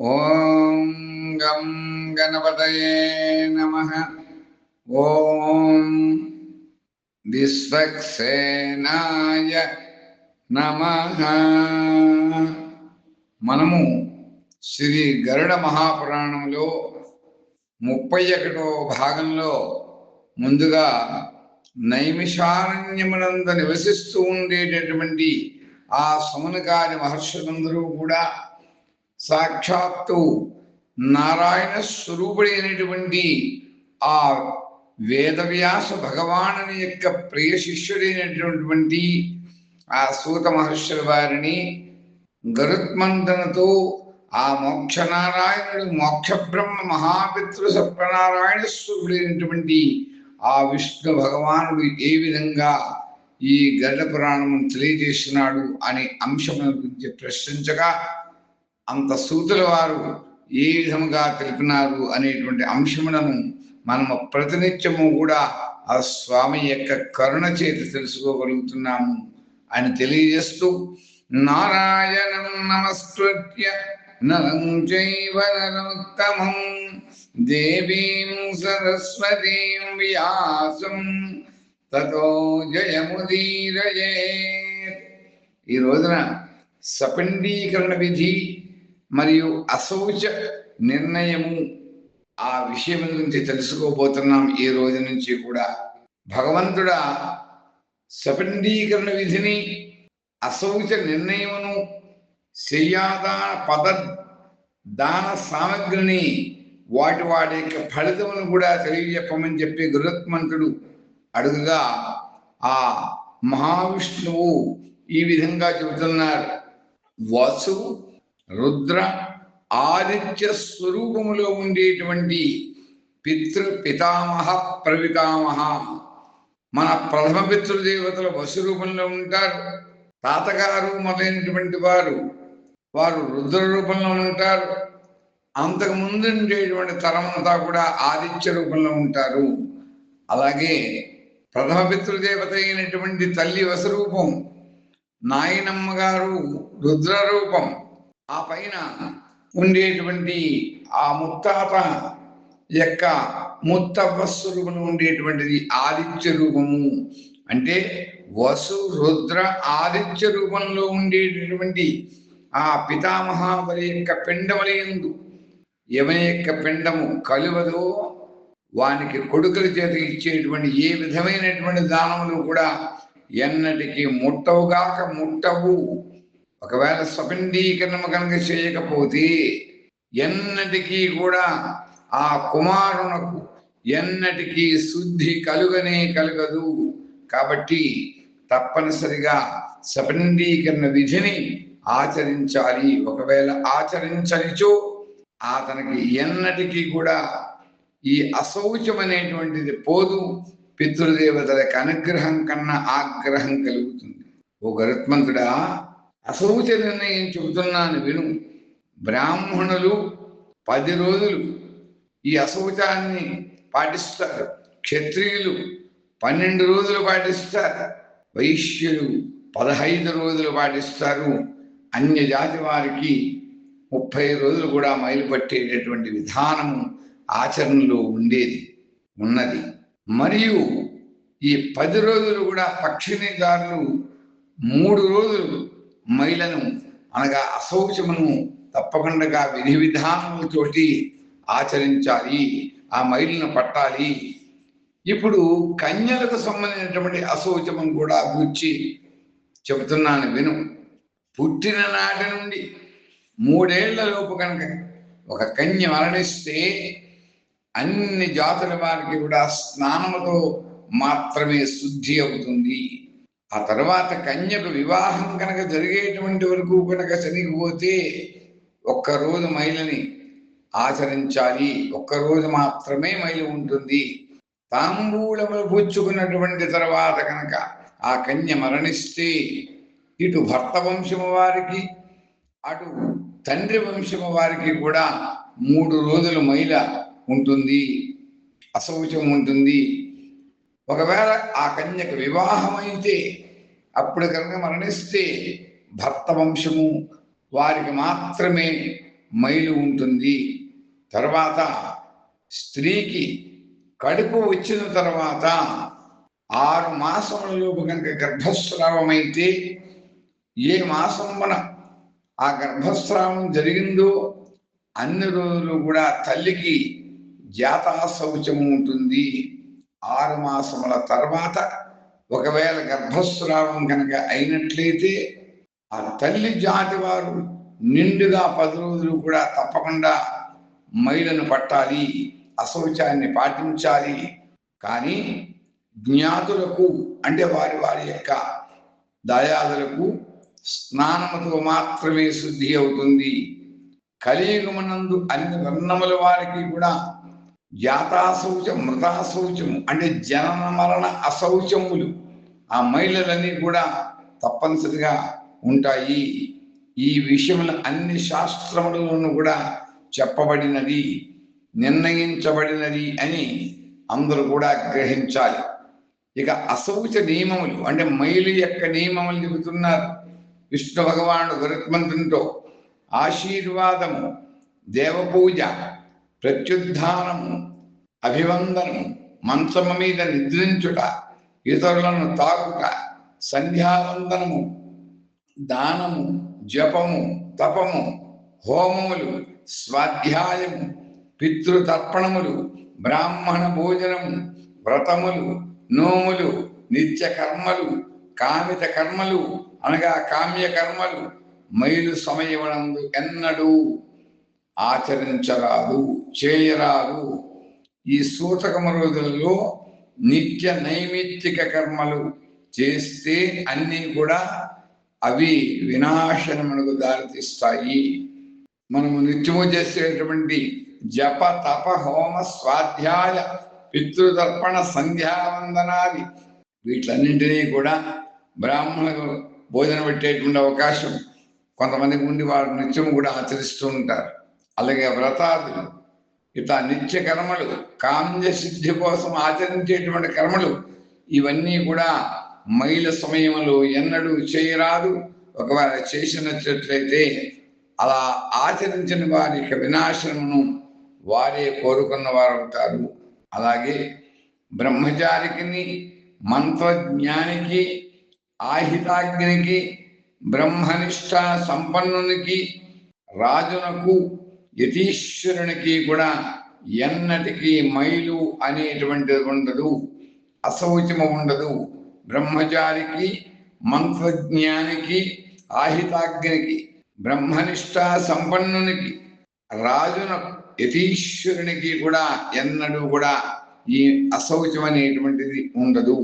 ఓం గం గణపతయే నమ. ఓం విశ్వక్సేనాయ నమ. మనము శ్రీ గరుడ మహాపురాణంలో ముప్పై ఒకటో భాగంలో ముందుగా నైమిషారణ్యమునంద నివసిస్తూ ఉండేటటువంటి ఆ సమునకాది మహర్షులందరూ కూడా సాక్షాత్తు నారాయణ స్వరూపుడైనటువంటి ఆ వేదవ్యాస భగవానుని యొక్క ప్రియ శిష్యుడైనటువంటి ఆ సూత మహర్షుల వారిని గరుత్మంతనతో ఆ మోక్ష నారాయణుడు మోక్ష బ్రహ్మ మహాపితృ సత్యనారాయణ స్వరూపుడైనటువంటి ఆ విష్ణు భగవానుడు ఏ విధంగా ఈ గరుడ పురాణం తెలియజేస్తున్నాడు అనే అంశం గురించి ప్రశ్నించగా అంత సూతుల వారు ఏ విధముగా తెలిపినారు అనేటువంటి అంశములను మనము ప్రతినిత్యము కూడా ఆ స్వామి యొక్క కరుణ చేతి తెలుసుకోగలుగుతున్నాము అని తెలియజేస్తూ నారాయణం నమస్కృత్య నరం చైవ నరోత్తమం దేవీం సరస్వతీం వ్యాసం తతో జయముదీరయే ఈ రోజున సపిండీకరణ విధి మరియు అశౌచ నిర్ణయము ఆ విషయం గురించి తెలుసుకోబోతున్నాం ఈ రోజు నుంచి కూడా. భగవంతుడా సపిండీకరణ విధిని అశౌచ నిర్ణయమును శయ్యాదాన పద దాన సామగ్రిని వాటి వాటి యొక్క ఫలితమును కూడా తెలియజెప్పమని చెప్పి గురుత్మంతుడు అడుగుగా ఆ మహావిష్ణువు ఈ విధంగా చెబుతున్నారు. వసు రుద్ర ఆదిత్య స్వరూపములో ఉండేటువంటి పితృ పితామహ ప్రవితామహ. మన ప్రథమ పితృదేవతల వసు రూపంలో ఉంటారు. తాతగారు మొదలైనటువంటి వారు వారు రుద్ర రూపంలో ఉంటారు. అంతకు ముందు ఉండేటువంటి తరమంతా కూడా ఆదిత్య రూపంలో ఉంటారు. అలాగే ప్రథమ పితృదేవత అయినటువంటి తల్లి వసరూపం నాయనమ్మ గారు రుద్ర రూపం ఆ పైన ఉండేటువంటి ఆ ముత్తాత యొక్క ముత్తవ్వ స్వరూపంలో ఉండేటువంటిది ఆదిత్య రూపము. అంటే వసు రుద్ర ఆదిత్య రూపంలో ఉండేటటువంటి ఆ పితామహాబలి యొక్క పిండములందు ఎవని యొక్క పిండము కలువదో వానికి కొడుకుల చేత ఇచ్చేటువంటి ఏ విధమైనటువంటి దానములు కూడా ఎన్నటికీ ముట్టవుగాక ముట్టవు. ఒకవేళ స్వపిండీకరణము కనుక చేయకపోతే ఎన్నటికీ కూడా ఆ కుమారునకు ఎన్నటికీ శుద్ధి కలుగనే కలగదు. కాబట్టి తప్పనిసరిగా స్వపిండీకరణ విధిని ఆచరించాలి. ఒకవేళ ఆచరించనిచో అతనికి ఎన్నటికీ కూడా ఈ అశౌచం అనేటువంటిది పోదు. పితృదేవతలకు అనుగ్రహం కన్నా ఆగ్రహం కలుగుతుంది. ఓ గరుత్మంతుడా అసౌచ నిర్ణయం చెబుతున్నాను విను. బ్రాహ్మణులు పది రోజులు ఈ అశౌచాన్ని పాటిస్తారు. క్షత్రియులు పన్నెండు రోజులు పాటిస్తారు. వైశ్యులు పదహైదు రోజులు పాటిస్తారు. అన్య జాతి వారికి ముప్పై రోజులు కూడా మైలుపట్టేటటువంటి విధానము ఆచరణలో ఉండేది ఉన్నది. మరియు ఈ పది రోజులు కూడా పక్షినిదారులు మూడు రోజులు మైలను అనగా అశౌచమును తప్పకుండా విధి విధానములతోటి ఆచరించాలి ఆ మైలును పట్టాలి. ఇప్పుడు కన్యలకు సంబంధించినటువంటి అశౌచమం కూడా గుర్చి చెబుతున్నాను విను. పుట్టిన నాటి నుండి మూడేళ్ళ లోపు కనుక ఒక కన్య మరణిస్తే అన్ని జాతుల వారికి కూడా స్నానముతో మాత్రమే శుద్ధి అవుతుంది. ఆ తర్వాత కన్యకు వివాహం కనుక జరిగేటువంటి వరకు కనుక చనిపోతే ఒక్కరోజు మైలని ఆచరించాలి. ఒక్కరోజు మాత్రమే మైలు ఉంటుంది. తాంబూలములు పుచ్చుకున్నటువంటి తర్వాత కనుక ఆ కన్య మరణిస్తే ఇటు భర్త వంశము వారికి అటు తండ్రి వంశము వారికి కూడా మూడు రోజులు మైల ఉంటుంది. అశౌచం ఉంటుంది. ఒకవేళ ఆ కన్యకు వివాహమైతే అప్పుడు కనుక మరణిస్తే భర్త వంశము వారికి మాత్రమే మైలు ఉంటుంది. తర్వాత స్త్రీకి కడుపు వచ్చిన తర్వాత ఆరు మాసములలోపు కనుక గర్భస్రావమైతే ఏ మాసమున ఆ గర్భస్రావం జరిగిందో అన్ని రోజులు కూడా తల్లికి జాతాశౌచము ఉంటుంది. ఆరు మాసముల తర్వాత ఒకవేళ గర్భస్రావం కనుక అయినట్లయితే ఆ తల్లి జాతి వారు నిండుగా పది రోజులు కూడా తప్పకుండా మైలను పట్టాలి అశౌచాన్ని పాటించాలి. కానీ జ్ఞాతులకు అంటే వారి వారి యొక్క దయాదులకు స్నానముతో మాత్రమే శుద్ధి అవుతుంది. కలియుగమునందు అన్ని వర్ణముల వారికి కూడా జాతాశౌచం మృతాశౌచము అంటే జనన మరణ అశౌచములు. ఆ మహిళలన్నీ కూడా తప్పనిసరిగా ఉంటాయి. ఈ విషయములు అన్ని శాస్త్రములను కూడా చెప్పబడినది నిర్ణయించబడినది అని అందరూ కూడా గ్రహించాలి. ఇక అశౌచ నియమములు అంటే మైలు యొక్క నియమములు చెబుతున్నారు. విష్ణు భగవానుడు గరుత్మంతునితో ఆశీర్వాదము దేవపూజ ప్రత్యుద్ధానము అభివందనము మంచము మీద నిద్రించుట ఇతరులను తాకుట సంధ్యావందనము దానము జపము తపము హోమములు స్వాధ్యాయము పితృతర్పణములు బ్రాహ్మణ భోజనము వ్రతములు నోములు నిత్య కర్మలు కామిత కర్మలు అనగా కామ్య కర్మలు మైలు సమయమునందు ఎన్నడూ ఆచరించరాదు చేయరాదు. ఈ సూతకమ రోజుల్లో నిత్య నైమిత్తిక కర్మలు చేస్తే అన్నీ కూడా అవి వినాశనమునకు దారితీస్తాయి. మనము నిత్యము చేసేటువంటి జప తప హోమ స్వాధ్యాయ పితృతర్పణ సంధ్యావందనాది వీటన్నింటినీ కూడా బ్రాహ్మణులకు భోజనం పెట్టేటువంటి అవకాశం కొంతమందికి ఉండి వారు నిత్యం కూడా ఆచరిస్తూ ఉంటారు. అలాగే వ్రతాదులు ఇట్లా నిత్య కర్మలు కామ్య సిద్ధి కోసం ఆచరించేటువంటి కర్మలు ఇవన్నీ కూడా మైల సమయంలో ఎన్నడూ చేయరాదు. ఒకవేళ చేసినట్లయితే అలా ఆచరించిన వారి యొక్క వినాశనమును వారే కోరుకున్న వారు అవుతారు. అలాగే బ్రహ్మచారికి మంత్రజ్ఞానికి ఆహితాగ్నికి బ్రహ్మనిష్ట సంపన్నునికి రాజునకు యతీశ్వరునికి కూడా ఎన్నటికీ మైలు అనేటువంటిది ఉండదు అశౌచము ఉండదు. బ్రహ్మచారికి మంత్రజ్ఞానికి ఆహితాగ్నికి బ్రహ్మనిష్ట సంపన్నునికి రాజునకు యతీశ్వరునికి కూడా ఎన్నడూ కూడా ఈ అశౌచం అనేటువంటిది ఉండదు.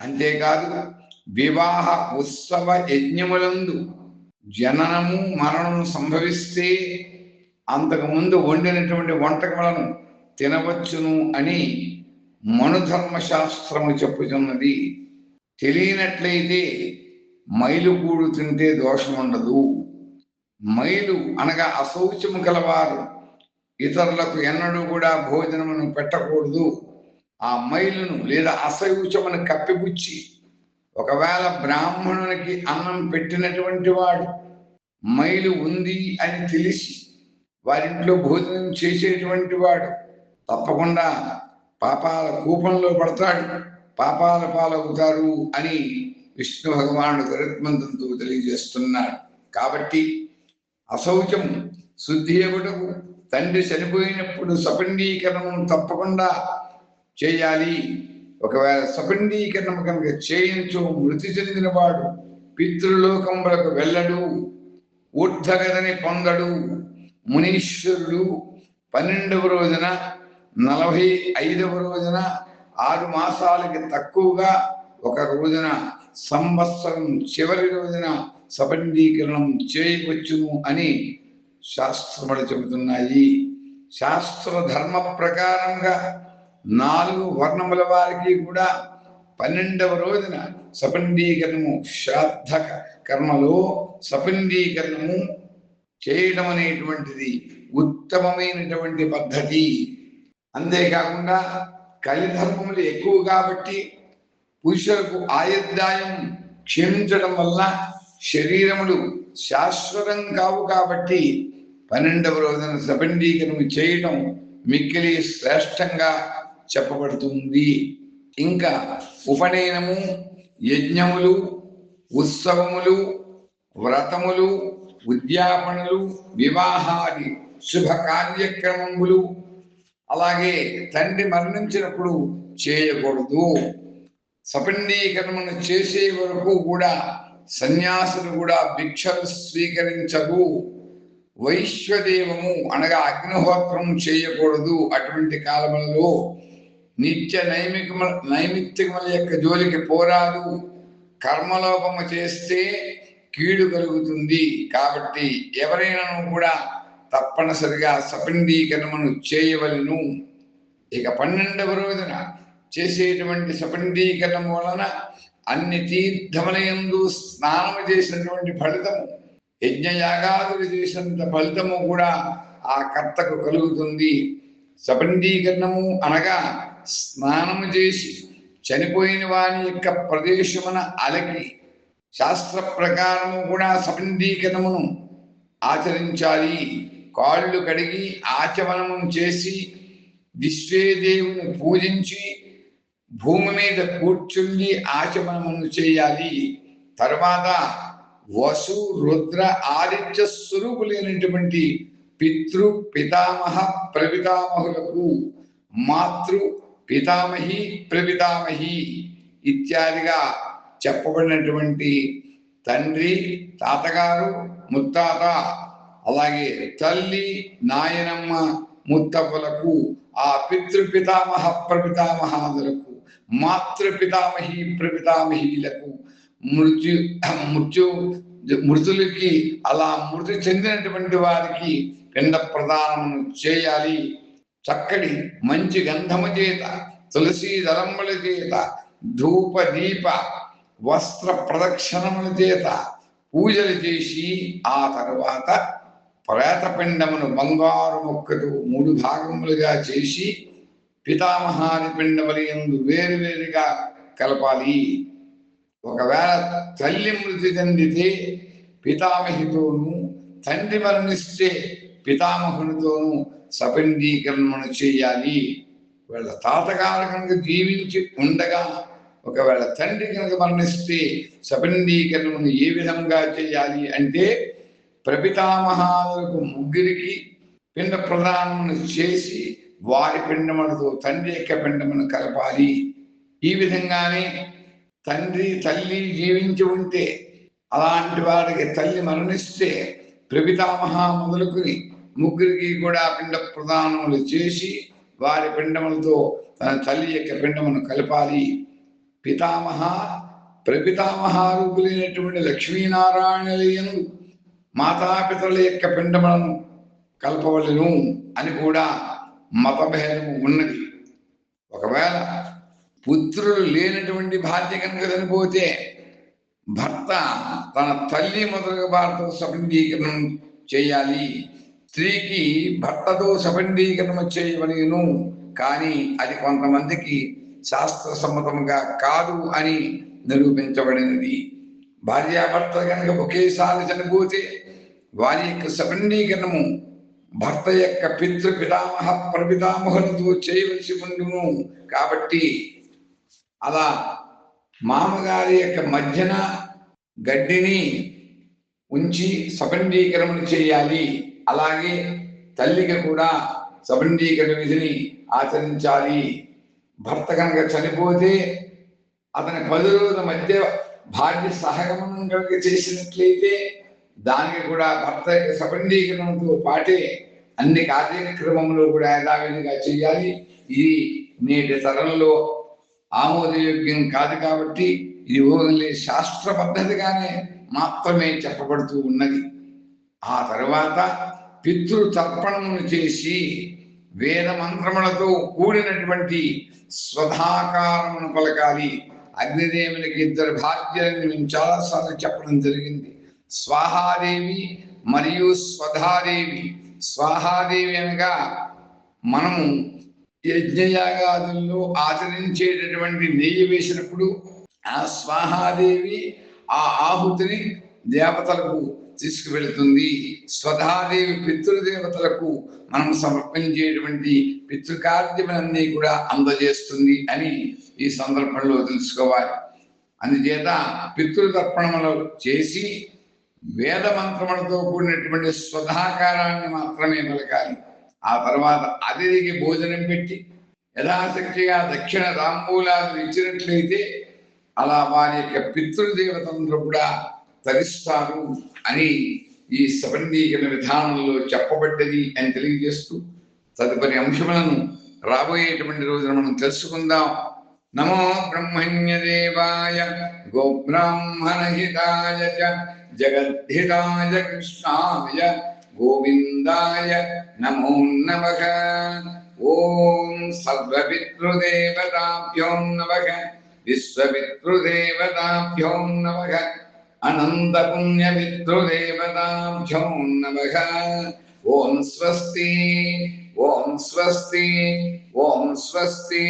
అంతేకాదు వివాహ ఉత్సవ యజ్ఞములందు జననము మరణము సంభవిస్తే అంతకుముందు వండినటువంటి వంటకములను తినవచ్చును అని మనుధర్మ శాస్త్రము చెప్పుచున్నది. తెలియనట్లయితే మైలుగూడు తింటే దోషం ఉండదు మైలు అనగా అశౌచము కలవారు ఇతరులకు ఎన్నడూ కూడా భోజనమును పెట్టకూడదు. ఆ మైలును లేదా అశౌచమును కప్పిపుచ్చి ఒకవేళ బ్రాహ్మణునికి అన్నం పెట్టినటువంటి వాడు మైలు ఉంది అని తెలిసి వారింట్లో భోజనం చేసేటువంటి వాడు. తప్పకుండా పాపాల కూపంలో పడతాడు. పాపాల పాలవుతారు అని విష్ణు భగవానుడు గరుత్మంతంతో తెలియజేస్తున్నాడు. కాబట్టి అశౌచం శుద్ధి ఇవ్వటకు తండ్రి చనిపోయినప్పుడు సపండీకరణం తప్పకుండా చేయాలి. ఒకవేళ సపండీకరణం కనుక చేయించు మృతి చెందినవాడు పితృలోకములకు వెళ్ళడు. ఊర్ధగదని పొందడు. మునీశ్వరుడు పన్నెండవ రోజున నలభై ఐదవ రోజున ఆరు మాసాలకి తక్కువగా ఒక రోజున సంవత్సరం చివరి రోజున సపండీకరణం చేయవచ్చును అని శాస్త్రములు చెబుతున్నాయి. శాస్త్ర ధర్మ ప్రకారంగా నాలుగు వర్ణముల వారికి కూడా పన్నెండవ రోజున సపండీకరణము శ్రాద్ధ కర్మలో సపండీకరణము చేయడం అనేటువంటిది ఉత్తమమైనటువంటి పద్ధతి. అంతేకాకుండా కలిధర్మములు ఎక్కువ కాబట్టి పురుషులకు ఆయుర్దాయం క్షీణించడం వల్ల శరీరములు శాశ్వతం కావు కాబట్టి పన్నెండవ రోజున సపండీకరణం చేయటం మిక్కిలి శ్రేష్టంగా చెప్పబడుతుంది. ఇంకా ఉపనయనము యజ్ఞములు ఉత్సవములు వ్రతములు ఉద్యాపనలు వివాహాది శుభ కార్యక్రమములు అలాగే తండ్రి మరణించినప్పుడు చేయకూడదు. సపండీకరణను చేసే వరకు కూడా సన్యాసులు కూడా భిక్షలు స్వీకరించరు వైశ్వదేవము అనగా అగ్నిహోత్రం చేయకూడదు అటువంటి కాలములలో. నిత్య నైమికమ నైమిత్తికముల యొక్క జోలికి పోరాదు. కర్మలోపము చేస్తే కీడు కలుగుతుంది కాబట్టి ఎవరైనా కూడా తప్పనిసరిగా సపండీకరణను చేయవలను. ఇక పన్నెండవ రోజున చేసేటువంటి సపిండీకరణం వలన అన్ని తీర్థములయందు స్నానము చేసినటువంటి ఫలితము యజ్ఞయాగాదులు చేసినంత ఫలితము కూడా ఆ కర్తకు కలుగుతుంది. సపండీకరణము అనగా స్నానము చేసి చనిపోయిన వాని యొక్క ప్రదేశమున అలకి శాస్త్ర ప్రకారము కూడా సపండీకరణమును ఆచరించాలి. కాళ్ళు కడిగి ఆచమనము చేసి విశ్వేదేవుని పూజించి భూమి మీద కూర్చుండి ఆచమనమును చేయాలి. తర్వాత వసు రుద్ర ఆదిత్య స్వరూపులైనటువంటి పితృ పితామహ ప్రపితామహులకు మాతృ పితామహి ప్రపితామహి ఇత్యాదిగా చెప్పబడినటువంటి తండ్రి తాతగారు ముత్తాత అలాగే తల్లి నాయనమ్మ ముత్తపులకు ఆ పితృపితామహ ప్రపితామహాదులకు మాతృపితామహి ప్రపితామహీలకు మృత్యు మృత్యు మృతులకి అలా మృతి చెందినటువంటి వారికి పిండ ప్రదానం చేయాలి. చక్కటి మంచి గంధము చేత తులసి దళంబల చేత ధూప దీప వస్త్ర ప్రదక్షిణముల చేత పూజలు చేసి ఆ తర్వాత ప్రేతపిండమును బంగారు మొక్కలు మూడు భాగములుగా చేసి పితామహాది పిండములు ఎందు వేరువేరుగా కలపాలి. ఒకవేళ తల్లి మృతి చెందితే పితామహితోను తండ్రి మరణిస్తే పితామహునితోనూ సపిండీకరణను చేయాలి. వీళ్ళ తాతగారు కనుక జీవించి ఉండగా ఒకవేళ తండ్రి కనుక మరణిస్తే సపండీకరణను ఏ విధంగా చేయాలి అంటే ప్రపితామహాలకు ముగ్గురికి పిండ ప్రదానమును చేసి వారి పిండములతో తండ్రి యొక్క పిండమును కలపాలి. ఈ విధంగానే తండ్రి తల్లి జీవించి ఉంటే అలాంటి వారికి తల్లి మరణిస్తే ప్రపితామహ మొదలుకుని ముగ్గురికి కూడా పిండ ప్రదానములు చేసి వారి పిండములతో తన తల్లి యొక్క పిండమును కలపాలి. పితామహ ప్రపితామహ రూపులైనటువంటి లక్ష్మీనారాయణులయందు మాతాపితరుల యొక్క పిండములను కలపవలను అని కూడా మతభేదము ఉన్నది. ఒకవేళ పుత్రులు లేనటువంటి భార్య కనుక చనిపోతే భర్త తన తల్లి మొదలుగా వారితో సబంధీకరణం చేయాలి. స్త్రీకి భర్తతో సబంధీకరణం చేయవలేను. కానీ అది కొంతమందికి శాస్త్ర సమ్మతముగా కాదు అని నిరూపించబడినది. భార్యాభర్త కనుక ఒకేసారి చనిపోతే వారి యొక్క సబంధీకరణము భర్త యొక్క పితృ పితామహ ప్రపితామహులతో చేయవలసి ఉండును. కాబట్టి అలా మామగారి యొక్క మధ్యన గడ్డిని ఉంచి సబండీకరణ చేయాలి. అలాగే తల్లికి కూడా సపండీకరణ విధిని ఆచరించాలి. భర్త కనుక చనిపోతే అతని పది రోజుల మధ్య భార్య సహగమనం కనుక చేసినట్లయితే దానికి కూడా భర్త యొక్క పాటే అన్ని కార్యక్రమములు కూడా యథావిధిగా చేయాలి. ఇది నేటి తరంలో ఆమోదయోగ్యం కాదు కాబట్టి ఇది ఓన్లీ శాస్త్ర పద్ధతిగానే మాత్రమే చెప్పబడుతూ ఉన్నది. ఆ తర్వాత పితృతర్పణమును చేసి వేద మంత్రములతో కూడినటువంటి స్వధాకారమును పలకాలి. అగ్నిదేవునికి ఇద్దరు భార్యలను మేము చాలాసార్లు చెప్పడం జరిగింది. స్వాహాదేవి మరియు స్వధాదేవి. స్వాహాదేవి అనగా మనము యజ్ఞయాగాదుల్లో ఆచరించేటటువంటి నెయ్యి వేసినప్పుడు ఆ స్వాహాదేవి ఆ ఆహుతిని దేవతలకు తీసుకువెళ్తుంది. స్వధాదేవి పితృదేవతలకు మనం సమర్పించేటువంటి పితృకార్యములన్నీ కూడా అందజేస్తుంది అని ఈ సందర్భంలో తెలుసుకోవాలి. అందుచేత పితృతర్పణములు చేసి వేద మంత్రములతో కూడినటువంటి స్వధాకారాన్ని మాత్రమే పలకాలి ఆ తర్వాత అతిథికి భోజనం పెట్టి యథాశక్తిగా దక్షిణ తాంబూలాలు ఇచ్చినట్లయితే అలా వారి యొక్క పితృదేవతంలో కూడా తరిస్తారు అని ఈ సబంధీకరణ విధానంలో చెప్పబడ్డది అని తెలియజేస్తూ తదుపరి అంశములను రాబోయేటువంటి రోజున మనం తెలుసుకుందాం. నమో బ్రహ్మణ్య దేవాయ గోబ్రాహ్మణహితాయ జగద్ధితాయ కృష్ణాయ గోవిందాయ నమో నమ. ఓం సర్వపితృదేవతాభ్యో నమ విశ్వపితృదేవతాభ్యో నమ. అనంతపుణ్యపితృదేవతాభ్యో నమః ఓం స్వస్తి ఓం స్వస్తి ఓం స్వస్తి